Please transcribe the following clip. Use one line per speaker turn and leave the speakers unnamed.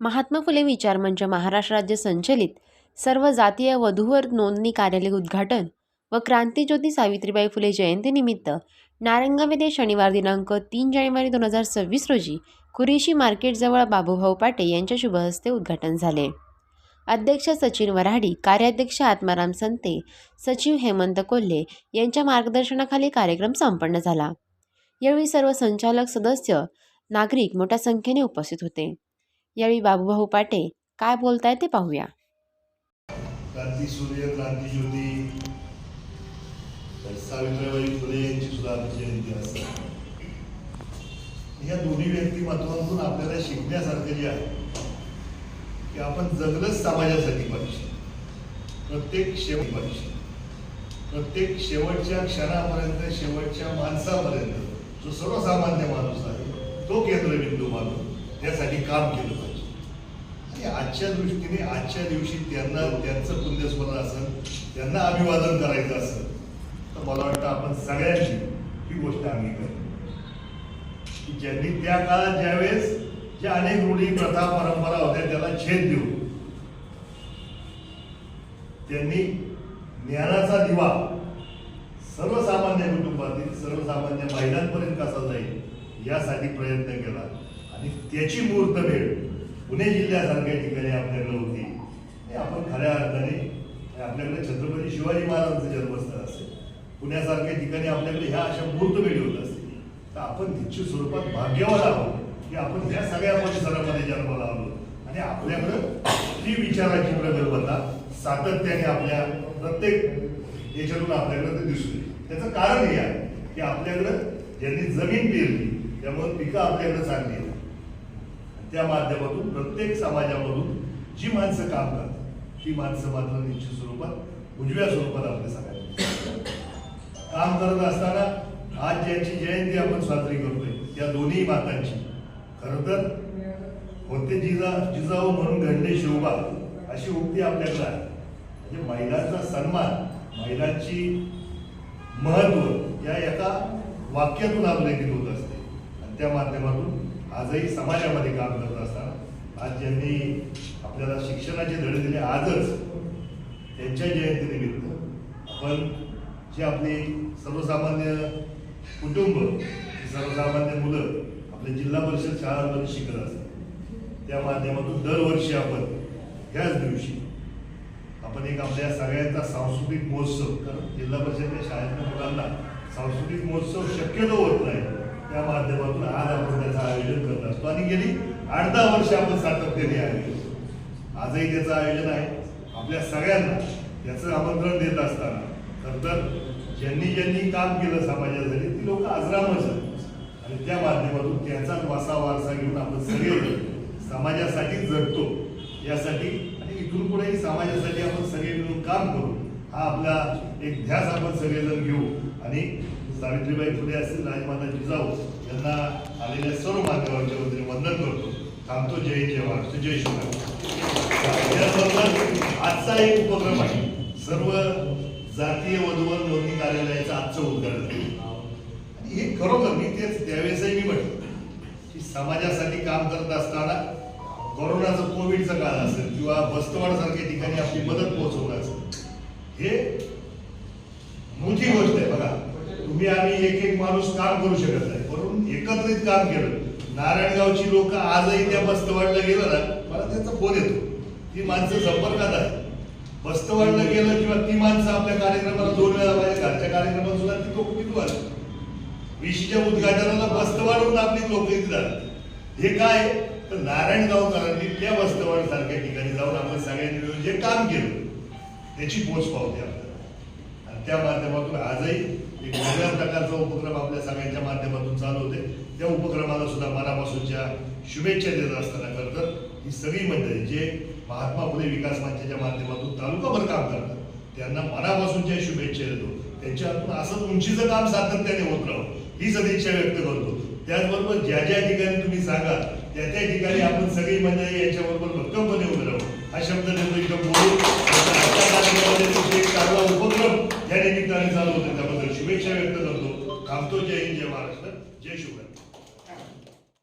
महात्मा फुले विचार मंच महाराष्ट्र राज्य संचलित. सर्व जातीय वधूवर नोंदणी कार्यालय उद्घाटन व क्रांतीज्योती सावित्रीबाई फुले जयंतीनिमित्त नारंगाव येथे शनिवार दिनांक तीन जानेवारी दोन हजार सव्वीस रोजी कुरेशी मार्केटजवळ बाबूभाऊ पाटे यांच्या शुभहस्ते उद्घाटन झाले. अध्यक्ष सचिन वराडी कार्याध्यक्ष आत्माराम संते सचिव हेमंत कोल्हे यांच्या मार्गदर्शनाखाली कार्यक्रम संपन्न झाला. यावेळी सर्व संचालक सदस्य नागरिक मोठ्या संख्येने उपस्थित होते. यावेळी बाबूभाऊ पाटे काय बोलताय ते पाहूया.
क्रांती सूर्य क्रांती ज्योती. सावित्रीबाई फुले यांची सुद्धा जयंती असते. या दोन्ही व्यक्तिमत्वातून आपल्याला शिकण्यासारखं जे आहे की आपण जगलंच समाजासाठी पाहिजे. प्रत्येक शेवट पाहिजे. प्रत्येक शेवटच्या क्षणापर्यंत शेवटच्या माणसापर्यंत जो सर्वसामान्य माणूस आहे तो केंद्रबिंदू मानून त्यासाठी काम केलं आजच्या दृष्टीने आजच्या दिवशी त्यांना त्यांचं पुण्यस्मरण असेल त्यांना अभिवादन करायचं असेल तर मला वाटतं आपण सगळ्यांनी ही गोष्ट आम्ही की ज्यांनी त्या काळात ज्यावेळेस ज्या अनेक रूढी प्रथा परंपरा होत्या त्याला छेद देऊ त्यांनी ज्ञानाचा दिवा सर्वसामान्य कुटुंबातील सर्वसामान्य महिलांपर्यंत कसा जाईल यासाठी प्रयत्न केला. आणि त्याची मूर्त भेट पुणे जिल्ह्यासारख्या ठिकाणी आपल्याकडे होती. हे आपण खऱ्या अर्थाने आपल्याकडे छत्रपती शिवाजी महाराजांचं जन्मस्थळ असेल. पुण्यासारख्या ठिकाणी आपल्याकडे ह्या अशा मूर्त भेटी होत असतील. तर आपण निश्चित स्वरूपात भाग्यवान आहोत की आपण ह्या सगळ्या परिसरामध्ये जन्माला आलो आणि आपल्याकडं ती विचाराची प्रगल्भता सातत्याने आपल्या प्रत्येक याच्यातून आपल्याकडे ते दिसून येईल त्याचं कारण हे आहे की आपल्याकडं ज्यांनी जमीन पेरली त्यामुळे पिकं आपल्याकडे चांगली आहेत. त्या माध्यमातून प्रत्येक समाजामधून जी माणसं काम करतात ती माणसं मात्र निश्चित स्वरूपात उजव्या स्वरूपात आपल्या सगळ्यांना काम करत असताना आज ज्यांची जयंती आपण साजरी करतोय त्या दोन्ही मातांची. खरं तर होते जिजा जिजाऊ म्हणून घडले शिवबा अशी उक्ती आपल्याकडे आहे. म्हणजे महिलांचा सन्मान महिलांची महत्त्व या एका वाक्यातून अधोरेखित होत असते. आणि त्या माध्यमातून आजही समाजामध्ये काम करत असताना आज ज्यांनी आपल्याला शिक्षणाचे धडे दिले आजच त्यांच्या जयंतीनिमित्त आपण जे आपली सर्वसामान्य कुटुंब सर्वसामान्य मुलं आपल्या जिल्हा परिषद शाळांमध्ये शिकत असतात त्या माध्यमातून दरवर्षी आपण ह्याच दिवशी आपण एक आपल्या सगळ्यांचा सांस्कृतिक महोत्सव कारण जिल्हा परिषदेच्या शाळेतल्या मुलांना सांस्कृतिक महोत्सव शक्यतो होत नाही. त्या माध्यमातून आज आपण त्याचं आयोजन करत असतो. आणि गेली आठ दहा वर्ष आपण सातत्याने आयोजन आजही त्याचं आयोजन आहे. आपल्या सगळ्यांना याचं आमंत्रण देत असताना खरं तर ज्यांनी ज्यांनी काम केलं समाजासाठी ती लोक आजरामच आहेत. आणि त्या माध्यमातून त्याचाच वासा वारसा घेऊन आपण सगळे समाजासाठी जगतो. यासाठी आणि इथून पुढेही समाजासाठी आपण सगळे मिळून काम करू. हा आपला एक ध्यास आपण सगळेजण घेऊ. आणि सावित्रीबाई फुले असतील राजमाता जिजाऊ यांना आलेल्या सर्व माध्यमांच्या वतीने वंदन करतो. थांबतो. जय जय महाराष्ट्र. जय शिवराय. याबरोबर आजचा एक उपक्रम आहे. सर्व जातीय वधूवर नोंदणी कार्यालयाचं आजचं उद्घाटन. आणि हे खरोखर मी तेच त्यावेळेसही मी म्हटलं की समाजासाठी काम करत असताना कोरोनाचं कोविडचा काळ असेल किंवा बस्तवाड सारख्या ठिकाणी आपली मदत पोहोचवणं असेल हे मोठी गोष्ट आहे बघा तुम्ही आम्ही एक एक माणूस काम करू शकत नाही. म्हणून एकत्रित काम केलं. नारायणगावची लोक आजही त्या बस्तवाडला गेलं ना मला त्याचा फोन येतो. ती माणसं संपर्कात आहे बस्तवाडला गेलं किंवा ती माणसं आपल्या कार्यक्रमाला दोन वेळा पाहिजे घरच्या कार्यक्रमात सुद्धा ती लोक किती आली. विशीच्या उद्घाटनाला बस्तवाडून आपली लोक इथे झाली हे काय तर नारायणगावकरांनी त्या बस्तवाड सारख्या ठिकाणी जाऊन आपण सगळ्यांनी मिळून जे काम केलं त्याची पोच पावते आपल्याला त्या माध्यमातून आजही एक वेगळ्या प्रकारचा उपक्रम आपल्या सगळ्यांच्या माध्यमातून चालू होते. त्या उपक्रमाला सुद्धा मनापासूनच्या शुभेच्छा देत असताना खरं तर ही सगळी मंडळी जे महात्मा फुले विकास मंचाच्या माध्यमातून तालुकाभर काम करतात त्यांना मनापासूनच्या शुभेच्छा देतो. त्यांच्या हातून असंच उंचीचं काम सातत्याने होत राहू ही सदिच्छा व्यक्त करतो. त्याचबरोबर ज्या ज्या ठिकाणी तुम्ही सांगा त्या त्या ठिकाणी आपण सगळी मंडळी यांच्याबरोबर भक्कमपणे उभे राहू. हा शब्द देतो इथं बोलू